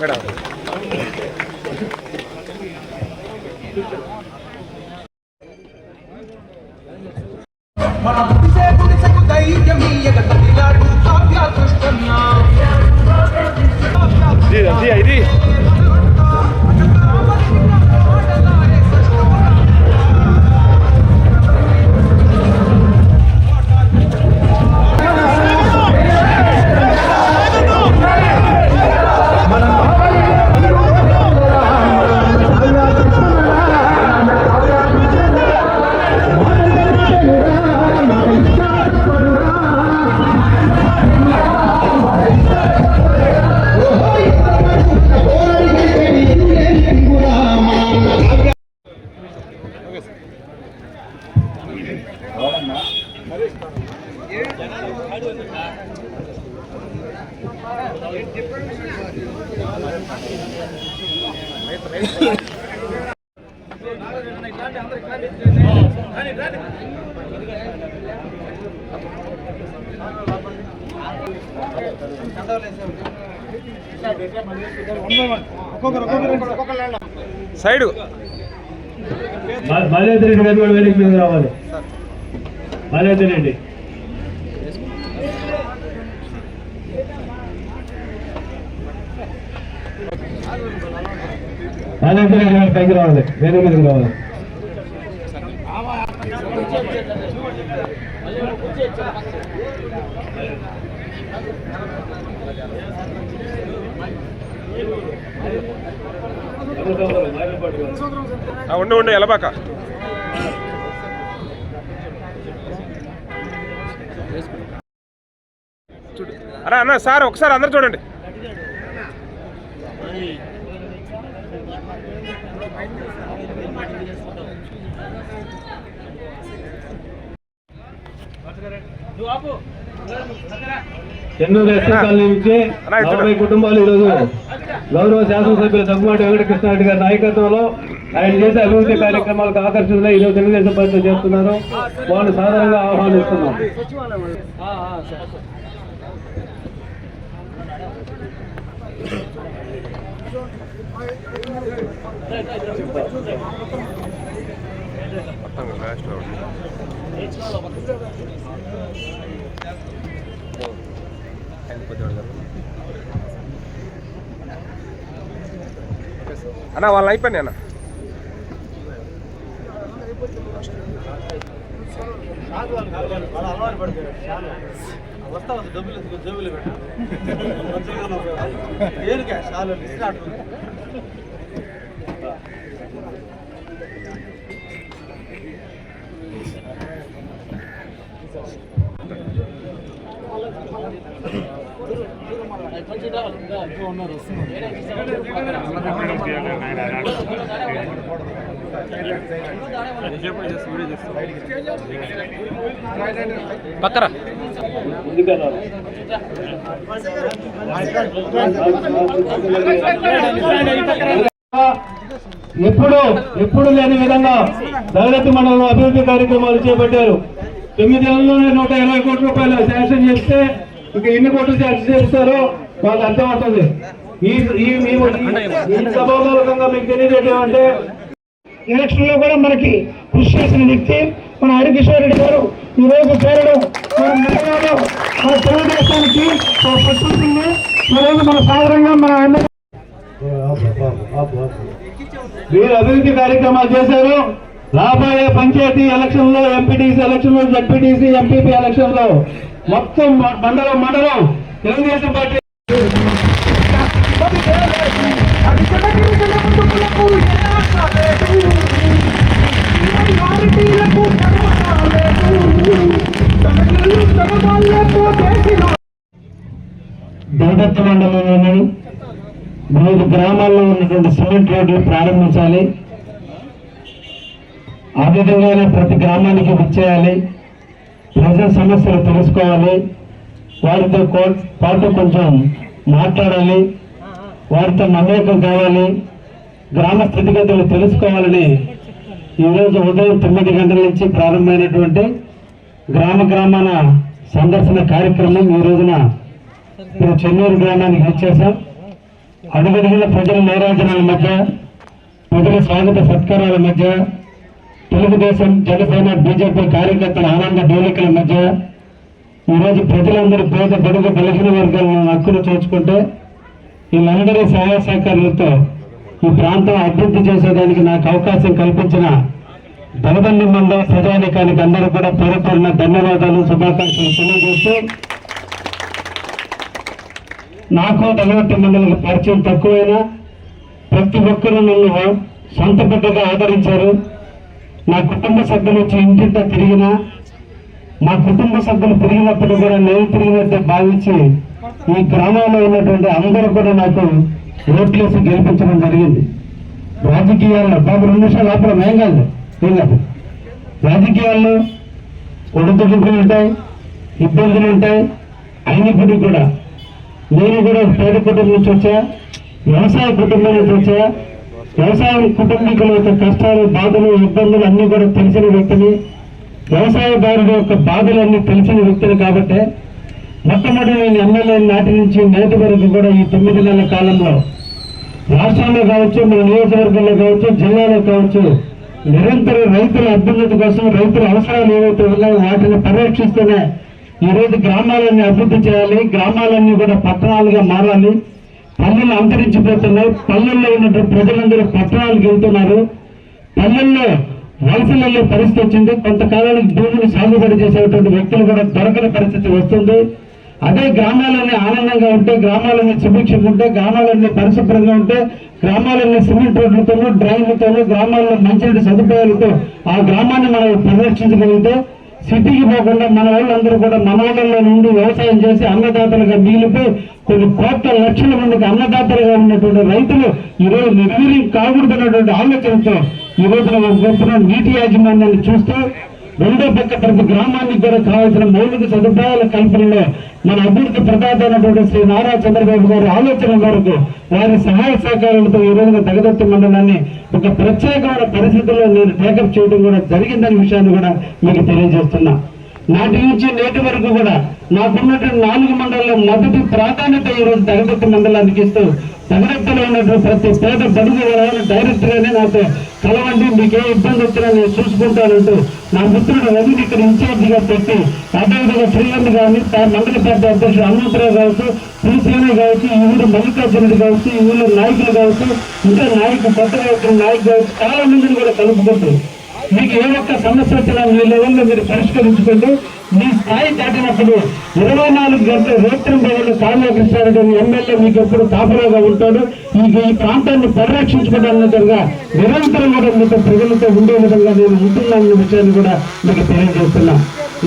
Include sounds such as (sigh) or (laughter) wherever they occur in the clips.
మన సైడు. మల్లేశ్వర రెడ్డి గారు కూడా వేదిక మీద రావాలి మల్లేశ్వర రెడ్డి మల్లేశ్వర రెడ్డి గారు పైకి రావాలి వేదిక మీదకి రావాలి ఉండు ఉండు ఎలబాక. అరే అన్న సార్ ఒకసారి అందరు చూడండి. చెన్నూరు ఎస్టీ కాలనీ నుంచి. నలభై కుటుంబాలు ఈరోజు గౌరవ శాసనసభ్యులు దగ్గుమాటి వెంకటకృష్ణారెడ్డి గారి నాయకత్వంలో ఆయన చేసే అభివృద్ధి కార్యక్రమాలకు ఆకర్షితులై ఈరోజు తెలుగుదేశం పార్టీ చేస్తున్నారు వాళ్ళు సాధారణంగా ఆహ్వానిస్తున్నాం మొత్తం లాస్ట్ అన్న వాళ్ళు అయిపోయినాయి అన్న? (laughs) పక్కరా. ఎప్పుడు ఎప్పుడు లేని విధంగా దళిత మండలంలో అభివృద్ధి కార్యక్రమాలు చేపట్టారు. తొమ్మిది నెలల్లోనే నూట ఇరవై కోట్ల రూపాయలు శాంక్షన్ చేస్తే ఇక ఎన్ని కోట్లు చేస్తారో వాళ్ళకి అర్థమవుతుంది. ఈ ఈ సభామూలకంగా మీకు ఎలక్షన్లో కూడా మనకి కృషి చేసిన వ్యక్తి మన హరికిషోర్ రెడ్డి గారు. ఈ రోజు చేరడం మన మన తెలుగుదేశానికి ఒక ప్రకృతిని ఈ రోజు మన సాధారణంగా మన మీరు అభివృద్ధి కార్యక్రమాలు చేశారు. రాబోయే పంచాయతీ ఎలక్షన్లో ఎంపీటీసీ ఎలక్షన్లో జడ్పీటీసీ ఎంపీపీ ఎలక్షన్లో మొత్తం మండలం మండలం తెలుగుదేశం పార్టీ. అది మండలంలో ఉన్నాడు. మండలంలోని మూడు గ్రామాల్లో ఉన్నటువంటి సిమెంట్ రోడ్లు ప్రారంభించాలి. ఆ విధంగానే ప్రతి గ్రామానికి విచ్చేయాలి. ప్రజా సమస్యలు తెలుసుకోవాలి. వారితో కో- పాటు కొంచెం మాట్లాడాలి. వారితో మమేకం కావాలి. గ్రామ స్థితిగతులు తెలుసుకోవాలని ఈరోజు ఉదయం తొమ్మిది గంటల నుంచి ప్రారంభమైనటువంటి గ్రామ గ్రామాన సందర్శన కార్యక్రమం ఈ రోజున మేము చెన్నూరు గ్రామానికి ఇచ్చేసాం అడుగడుగున ప్రజల నీరాజనాల మధ్య ప్రజల స్వాగత సత్కారాల మధ్య తెలుగుదేశం జనసేన బీజేపీ కార్యకర్తల ఆనంద డోలికల మధ్య ఈరోజు ప్రజలందరూ పేద బడుగు బలహీన వర్గాలను హక్కును చేర్చుకుంటే వీళ్ళందరి సహాయ సహకారాలతో ఈ ప్రాంతం అభివృద్ధి చేసేదానికి నాకు అవకాశం కల్పించిన దళబండి మండల ప్రజానికానికి అందరూ కూడా పేరు ధన్యవాదాలు శుభాకాంక్షలు తెలియజేస్తూ నాకు దళవట్టి మండలికి పరిచయం తక్కువైనా ప్రతి ఒక్కరూ నన్ను సొంత బిడ్డగా ఆదరించారు. నా కుటుంబ సభ్యులు వచ్చి ఇంటింటా తిరిగినా మా కుటుంబ సభ్యులు తిరిగినప్పుడు కూడా నేను తిరిగినట్టే భావించి ఈ గ్రామంలో ఉన్నటువంటి అందరూ కూడా నాకు ఓట్లేసి గెలిపించడం జరిగింది. రాజకీయాల్లో బాబు రెండు నిమిషాలు ఆపడం ఏం కాదు ఏం కాదు. రాజకీయాల్లో ఒడిదుడుకులు ఉంటాయి ఇబ్బందులు ఉంటాయి అయినప్పటికీ కూడా. నేను కూడా పేద కుటుంబం నుంచి వచ్చా వ్యవసాయ కుటుంబం నుంచి వచ్చా వ్యవసాయ కుటుంబీకుల యొక్క కష్టాలు బాధలు ఇబ్బందులు అన్ని కూడా తెలిసిన వ్యక్తిని వ్యవసాయదారుల యొక్క బాధలన్నీ తెలిసిన వ్యక్తిని కాబట్టి మొట్టమొదటి నేను ఎమ్మెల్యే నాటి నుంచి నేటి వరకు కూడా ఈ తొమ్మిది నెలల కాలంలో రాష్ట్రంలో కావచ్చు మన నియోజకవర్గంలో కావచ్చు జిల్లాలో కావచ్చు నిరంతరం రైతుల అభ్యున్నతి కోసం రైతుల అవసరాలు ఏవైతే ఉన్నాయో వాటిని పర్యవేక్షిస్తూనే ఈ రోజు గ్రామాలన్నీ అభివృద్ధి చేయాలి గ్రామాలన్నీ కూడా పట్టణాలుగా మారాలి. పల్లెలు అంతరించిపోతున్నాయి. పల్లెల్లో ఉన్నటువంటి ప్రజలందరూ పట్టణాలకు వెళ్తున్నారు. పల్లెల్లో వలసలలో పరిస్థితి వచ్చింది. కొంతకాలానికి భూమిని సాగుబడి చేసేటువంటి వ్యక్తులు కూడా దొరకని పరిస్థితి వస్తుంది. అదే గ్రామాలన్నీ ఆనందంగా ఉంటే గ్రామాలన్నీ సుభిక్షంగా ఉంటే గ్రామాలన్నీ పరిశుభ్రంగా ఉంటే గ్రామాలన్నీ సిమెంట్ రోడ్లతోనూ డ్రైన్లతోనూ గ్రామాల్లో మంచి సదుపాయాలతో ఆ గ్రామాన్ని మనం పరిరక్షించగలిగితే సిటీకి పోకుండా మన వాళ్ళందరూ కూడా మన వాళ్ళలో నుండి వ్యవసాయం చేసి అన్నదాతలుగా మిగిలిపోయి కొన్ని కోట్ల లక్షల మందికి అన్నదాతలుగా ఉన్నటువంటి రైతులు ఈరోజు రోజు నిర్వీర్యం కాకూడదన్నటువంటి ఆలోచనతో ఈ రోజున గొప్ప నీటి యాజమాన్యాన్ని చూస్తూ రెండో పక్క ప్రతి గ్రామానికి కూడా కావాల్సిన మౌలిక సదుపాయాల కల్పనలో మన అభివృద్ధి ప్రదాత అయినటువంటి శ్రీ నారా చంద్రబాబు గారి ఆలోచన మేరకు వారి సహాయ సహకారాలతో ఈ రోజున తగదత్తి మండలాన్ని ఒక ప్రత్యేకమైన పరిస్థితుల్లో నేను టేకప్ చేయడం కూడా జరిగిందనే విషయాన్ని కూడా మీకు తెలియజేస్తున్నా. నాటి నుంచి నేటి వరకు కూడా నాకున్నటువంటి నాలుగు మండలంలో మొదటి ప్రాధాన్యత ఈరోజు రోజు తగదత్తి మండలానికి ఇస్తూ తగదత్తిలో ఉన్నటువంటి ప్రతి పేద బడుగు డైరెక్టర్ గానే నాకు కలవండి మీకు ఏ ఇబ్బంది వచ్చినా నేను చూసుకుంటానంటూ నా మిత్రుడు రవిని ఇక్కడ ఇన్ఛార్జిగా పెట్టి అదేవిధంగా శ్రీలంద్ కానీ మండల పార్టీ అధ్యక్షుడు హనుమంతరావు కావచ్చు శ్రీసేన కావచ్చు ఈ ఊరు మల్లికార్జునుడు కావచ్చు ఈ ఊళ్ళో నాయకులు కావచ్చు ఇంకా నాయకులు కొత్తగా వచ్చిన నాయకులు కావచ్చు చాలా మందిని కూడా కలుపుకుంటారు మీకు ఏ ఒక్క సమస్య వచ్చినా మీ లెవెల్లో మీరు పరిష్కరించుకోండి మీ స్థాయి దాటినప్పుడు ఇరవై నాలుగు గంటలు రేత్రం ప్రజలు కృష్ణారెడ్డి ఎమ్మెల్యే మీకు ఎప్పుడు కాపలాగా ఉంటాడు. ఈ ఈ ప్రాంతాన్ని పరిరక్షించుకోవడానికి నిరంతరం కూడా మీతో ప్రజలతో ఉండే విధంగా నేను ఉంటున్నాను విషయాన్ని కూడా మీకు తెలియజేస్తున్నా.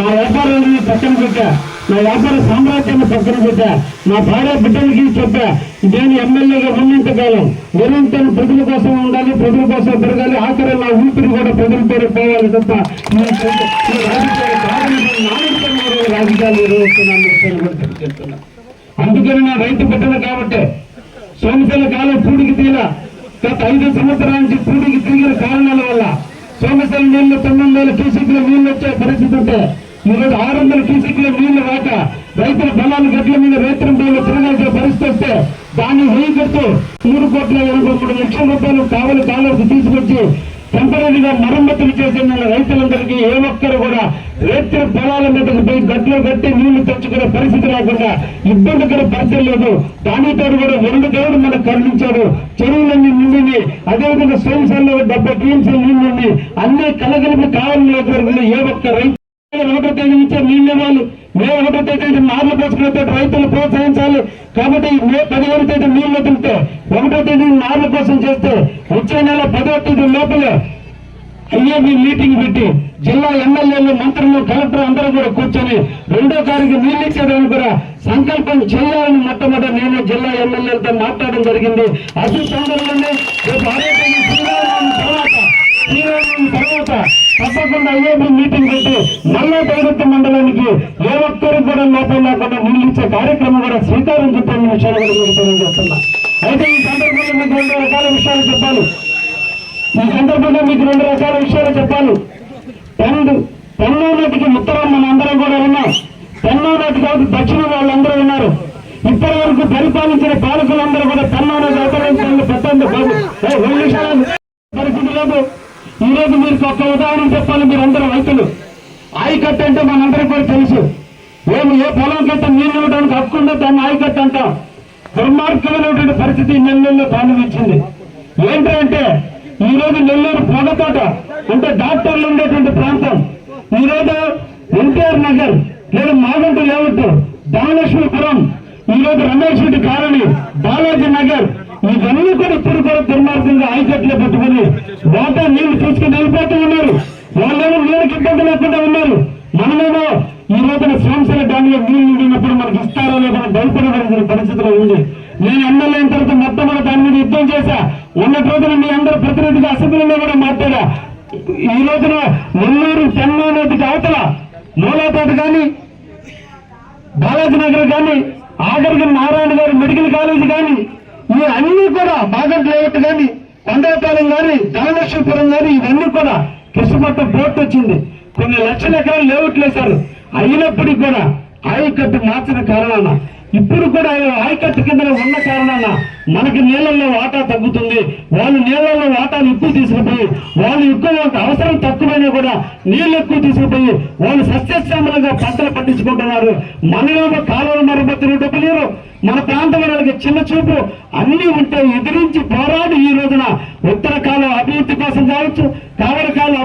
నా వ్యాపారాన్ని పక్కన పెట్టా. నా వ్యాపార సామ్రాజ్యాన్ని పక్కన పెట్టా. నా భార్య బిడ్డలకి చెప్పా నేను ఎమ్మెల్యేగా ఉన్నంత కాలం నిరంతరం ప్రజల కోసం ఉండాలి ప్రజల కోసం పెరగాలి ఆఖరి నా ఊపిరి కూడా ప్రజలతో పోవాలి తప్ప రాజకీయాలు నిర్వహిస్తున్నాను అందుకని నా రైతు బిడ్డలు కాబట్టి సోమశల కాలం పూడికి తీల. గత ఐదు సంవత్సరాల నుంచి పూడికి తిరిగిన కారణాల వల్ల సోమశల నీళ్ళు తొమ్మిది వేల క్యూసెక్ల నీళ్ళు వచ్చే పరిస్థితి ఉంటే ఈ ఆరు వందల క్యూసెక్ల నీళ్ళు రాక రైతుల పొలాలు గట్ల మీద రైతుల తిరగాల్సిన పరిస్థితి వస్తే దాన్ని వెయ్యి మూడు కోట్ల ఎనభై మూడు లక్షల రూపాయలు కావలి కాలువకు తీసుకొచ్చి టెంపరీగా మరమ్మతులు చేసిన రైతులందరికీ ఏ ఒక్కరు కూడా రైతుల పొలాల మీదకి పోయి గట్లు కట్టి నీళ్ళు తెచ్చుకునే పరిస్థితి రాకుండా ఇబ్బందికర పరిస్థితి లేదు. దానితో కూడా రెండు దేవుడు మనకు కరుణించాడు. చెరువులన్నీ నిండిని అదేవిధంగా సోమసాల్లో డెబ్బై టీఎంసీ నీళ్ళు అన్ని కలగలిపి కావాలని ఏ ఒక్క రైతు ఒకటో తేదీ నుంచే నీళ్ళు ఇవ్వాలి మే ఒకటో తేదీ నార్లు పోసుకునే రైతులు ప్రోత్సహించాలి. కాబట్టి మే పదిహేను తేదీ నీళ్ళు వదిలితే ఒకటో తేదీ నార్ల కోసం చేస్తే వచ్చే నెల పదో తేదీ లోపల ఐఏబీ మీటింగ్ పెట్టి జిల్లా ఎమ్మెల్యేలు మంత్రులు కలెక్టర్ అందరూ కూడా కూర్చొని రెండో తారీఖు నీళ్ళు ఇచ్చేదాన్ని కూడా సంకల్పం చేయాలని మొట్టమొదటి నేను జిల్లా ఎమ్మెల్యేలతో మాట్లాడడం జరిగింది. అతి తొందరలోనే మళ్ళా తరగతి మండలానికి ఏ ఒక్కరికి కూడా లోపం లేకుండా నీళ్ళు కార్యక్రమం కూడా శ్రీకారం చుట్టాలని విషయాలు కూడా మీకు తెలియజేస్తున్నా అయితే ఈ సందర్భంలో మీకు రెండు రకాల విషయాలు చెప్పాలి. ఈ సందర్భంలో మీకు రెండు రకాల విషయాలు చెప్పాలి. పెన్ను పెన్నో నాటికి ఉత్తరం మన అందరం కూడా ఉన్నాం పెన్నో నాటి కాదు దక్షిణ వాళ్ళందరూ ఉన్నారు ఇప్పటి వరకు పరిపాలించిన పాలకులందరూ కూడా పెన్నో నది అవతరించాలని పెట్టండి బాబు. రెండు విషయాలు పరిస్థితి లేదు. ఈ రోజు మీరు ఒక్క ఉదాహరణ చెప్పాలి మీరు అందరూ రైతులు. ఆయకట్ట అంటే మనందరికీ కూడా తెలుసు. మేము ఏ పొలం కట్ట నీళ్ళు ఇవ్వడానికి హక్కు దాన్ని ఆయకట్ట అంటాం. దుర్మార్గమైనటువంటి పరిస్థితి నెల్లూరులో దానివించింది ఏంటంటే ఈ రోజు నెల్లూరు పొగతోట అంటే డాక్టర్లు ఉండేటువంటి ప్రాంతం. ఈ రోజు ఎన్టీఆర్ నగర్ లేదా మాగంట లేవట్టు ధనలక్ష్మీపురం ఈ రోజు రమేష్ రెడ్డి కాలనీ బాలాజీ నగర్ ఇవన్నీ కూడా ఇప్పుడు కూడా దుర్మార్గంగా ఆయకట్లో పెట్టుకుని వాటా నీళ్ళు తీసుకుని వెళ్ళిపోతూ ఉన్నారు. వాళ్ళేమో ఇబ్బంది లేకుండా ఉన్నారు. మనమేమో ఈ రోజున సోమశిల డ్యాంలో లో నీళ్ళు నిండినప్పుడు మనకి ఇస్తారో లేదో భయపడవలసిన పరిస్థితిలో ఉంది. నేను ఎమ్మెల్యే అయిన తర్వాత మొట్టమొదటి దాని మీద యుద్ధం చేశా. ఉన్నటి రోజున మీ అందరు ప్రతినిధిగా అసెంబ్లీలో కూడా మాట్లాడా. ఈ రోజున నెల్లూరు చెన్నై నదికి అవతల మూలాపేట కానీ బాలాజీ నగర్ కానీ ఆఖరికి నారాయణ గారి మెడికల్ కాలేజ్ కానీ ఈ అన్ని కూడా బాగట్ లేఅవుట్ కానీ కొండపాలెం కానీ ధనలక్ష్మీపురం కానీ ఇవన్నీ కూడా కృష్ణమట్ట పోర్ట్ వచ్చింది. కొన్ని లక్షల ఎకరాలు లేఅవుట్లు వేశారు అయినప్పటికీ కూడా ఆయకట్టు మార్చిన కారణాన ఇప్పుడు కూడా ఆయకట్టు కింద ఉన్న కారణాన మనకి నీళ్ళల్లో వాటా తగ్గుతుంది. వాళ్ళు నీళ్ళల్లో వాటాలు ఎక్కువ తీసుకుపోయి వాళ్ళు ఎక్కువ అవసరం తక్కువైనా కూడా నీళ్ళు ఎక్కువ తీసుకుపోయి వాళ్ళు సస్యశ్యామలంగా పంటలు పండించుకుంటున్నారు. మనలో కాలువల మరమ్మతులు డబ్బు లేరు మన ప్రాంతం వాళ్ళకి చిన్న చూపు. అన్ని ఉంటే ఎదిరించి పోరాడు ఈ రోజున ఉత్తర కాలం అభివృద్ధి కోసం కావచ్చు కావల కాలం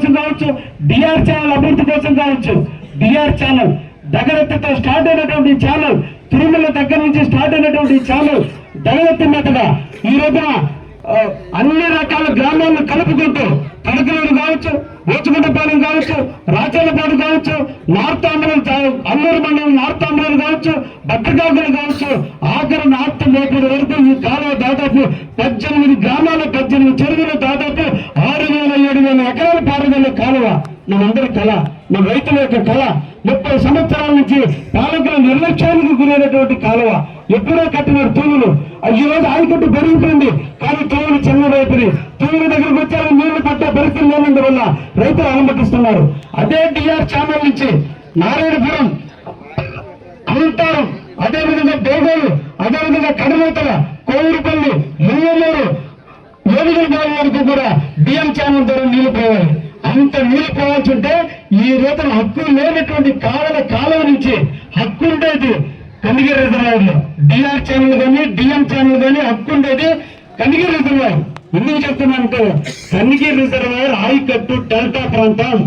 కోసం కావచ్చు డిఆర్ ఛానల్ అభివృద్ధి కోసం కావచ్చు డిఆర్ ఛానల్ దగ్గరతో స్టార్ట్ అయినటువంటి ఛానల్ తిరుమల దగ్గర నుంచి స్టార్ట్ అయినటువంటి ఛానల్ దగలెత్తి మీదగా ఈ రోజున అన్ని రకాల గ్రామాలను కలుపుకుంటూ తడకలూరు కావచ్చు ఓచుకుంటపాలెం కావచ్చు రాచల్లపాడు కావచ్చు నార్త్ ఆంధ్రం అల్లూరు మండలం నార్త్ ఆంధ్రాలు కావచ్చు భద్రకాకులు కావచ్చు ఆఖరి నార్త్ మేపుడు వరకు ఈ కాలువ దాదాపు పద్దెనిమిది గ్రామాలు పద్దెనిమిది చెరువులు దాదాపు ఆరు వేల ఏడు వేల ఎకరాల పారుదల కాలువ. మనందరి కళ మన రైతుల యొక్క కళ. ముప్పై సంవత్సరాల నుంచి పాలకుల నిర్లక్ష్యానికి గురైనటువంటి కాలువ. ఎప్పుడో కట్టినారు తూములు ఈ రోజు ఆయకట్టు పెరుగుతుంది. కానీ తూములు చిన్నదైతుంది తూముల దగ్గరకు వచ్చారు. నీళ్ళు పట్టే పరిస్థితి లేనందు వల్ల రైతులు అనుమతిస్తున్నారు అదే డిఆర్ ఛానల్ నుంచి నారాయణపురం అనంతారం అదేవిధంగా బేగోలు అదేవిధంగా కడమూతల కోవూరుపల్లి ముయ్యలూరు ఏడుగుల బావి వరకు కూడా బియ్యం ఛానల్ ద్వారా నీళ్ళు పోవాలి అంత నీళ్ళు పోవాల్సి ఉంటే ఈ రోజున హక్కు లేనటువంటి కావల కాలం నుంచి హక్కు ఉండేది. కనిగిరి రిజర్వాయర్లో. డిఆర్ ఛానల్ కానీ డిఎం ఛానల్ కానీ హక్కు ఉండేది కనిగిరి రిజర్వాయర్. ఎందుకు చెప్తున్నానంటే కనిగిరి రిజర్వాయర్ ఆయకట్టు డెల్టా ప్రాంతం.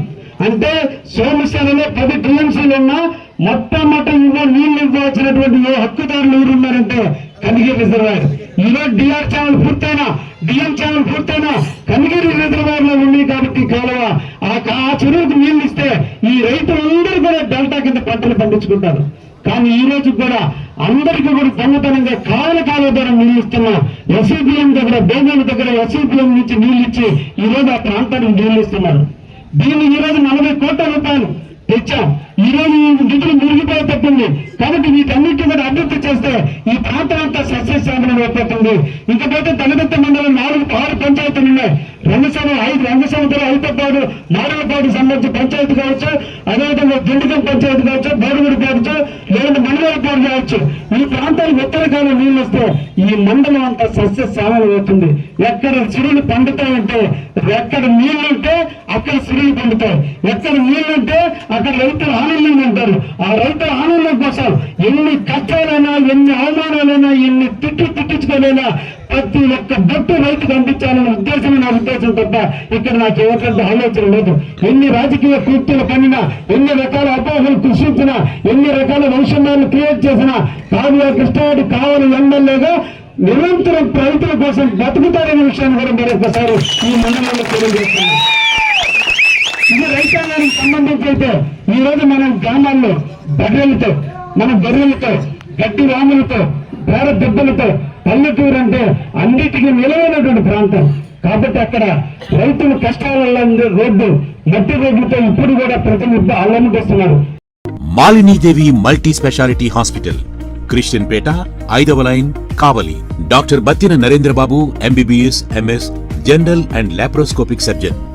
అంటే సోమశాలలో పది టీఎంసీలు ఉన్నా మొట్టమొదటి ఇవ్వ నీళ్ళు ఇవ్వాల్సినటువంటి ఏ హక్కుదారులు ఎవరున్నారంటే ఉన్నారంటే రిజర్వాయర్. ఈరోజు డిఆర్ ఛానల్ పూర్తయినా డిఎం ఛానల్ పూర్తయినా కనిగిరి రిజర్వాయర్లో ఉంది కాబట్టి కాలువ ఆ ఆ చెరువుకు నీళ్ళు ఇస్తే ఈ రైతులందరూ కూడా డెల్టా కింద పంటలు పండించుకుంటారు. కానీ ఈ రోజు కూడా అందరికీ కూడా దొంగతనంగా కాలు కాలువ ద్వారా నీళ్ళు ఇస్తున్నా దగ్గర బేగోల దగ్గర ఎస్ఈబిఎం నుంచి నీళ్ళు ఇచ్చి ఈ రోజు ఆ ప్రాంతానికి నీళ్ళు ఇస్తున్నారు దీన్ని ఈ రోజు నలభై కోట్ల రూపాయలు తెచ్చాం. ఈ రోజు ఈ నిధులు మురిగిపోయి తప్పింది కాబట్టి వీటన్నిటి కూడా అభివృద్ధి చేస్తే ఈ ప్రాంతం అంతా సస్యశ్యామలం అయిపోతుంది. ఇంకపోతే తలదత్త మండలం నాలుగు ఆరు పంచాయతీలు ఉన్నాయి. రంగసభ ఐదు రంగసముద్రం ఐతపాడు నాలుగుపాడు సంబంధించి పంచాయతీ కావచ్చు అదేవిధంగా దిండుగం పంచాయతీ కావచ్చు బోడుగుడి కావచ్చు లేదంటే మండలపాడు కావచ్చు. ఈ ప్రాంతానికి ఉత్తర నీళ్ళు వస్తే ఈ మండలం అంతా సస్యశ్యామలం అవుతుంది. ఎక్కడ సిరులు పండుతాయంటే ఎక్కడ నీళ్ళుంటే అక్కడ సిరులు పండుతాయి. ఎక్కడ నీళ్ళుంటే అక్కడ రైతులు ఆనందం ఉంటారు ఆ రైతుల ఆనందం కోసం ఎన్ని కష్టాలైనా ఎన్ని అవమానాలైనా ఎన్ని తిట్టు తిట్టించుకోలేనా ప్రతి ఒక్క బొట్టు రైతుకు అందించాలనే ఉద్దేశమే నా ఉద్దేశం తప్ప ఇక్కడ నాకు ఎవరికంటే ఆలోచన లేదు. ఎన్ని రాజకీయ కూర్చులు పండినా ఎన్ని రకాల అపోహలు కృషించినా ఎన్ని రకాల వైషమ్యాలు క్రియేట్ చేసినా కావ్య కృష్ణారెడ్డి కావాలి ఎమ్మెల్యేగా నిరంతరం రైతుల కోసం బతుకుతారనే విషయాన్ని కూడా మరొకసారి ఈ మండలంలో తెలియజేస్తున్నాను. వాటికి సంబంధించి అయితే ఈ రోజు మనం గ్రామాల్లో బర్రెలతో మన బర్రెలతో గట్టి రాములతో పేర దెబ్బలతో పల్లెటూరు అంటే అన్నిటికీ నిలవైనటువంటి ప్రాంతం. కాబట్టి అక్కడ రైతులు కష్టాల రోడ్డు మట్టి రోడ్లతో ఇప్పుడు కూడా ప్రతి అల్లముకొస్తున్నారు Malinidevi multi speciality hospital Christian Peta ఐదవ line Kavali. Doctor Battina Narendrababu MBBS MS general and laparoscopic surgeon.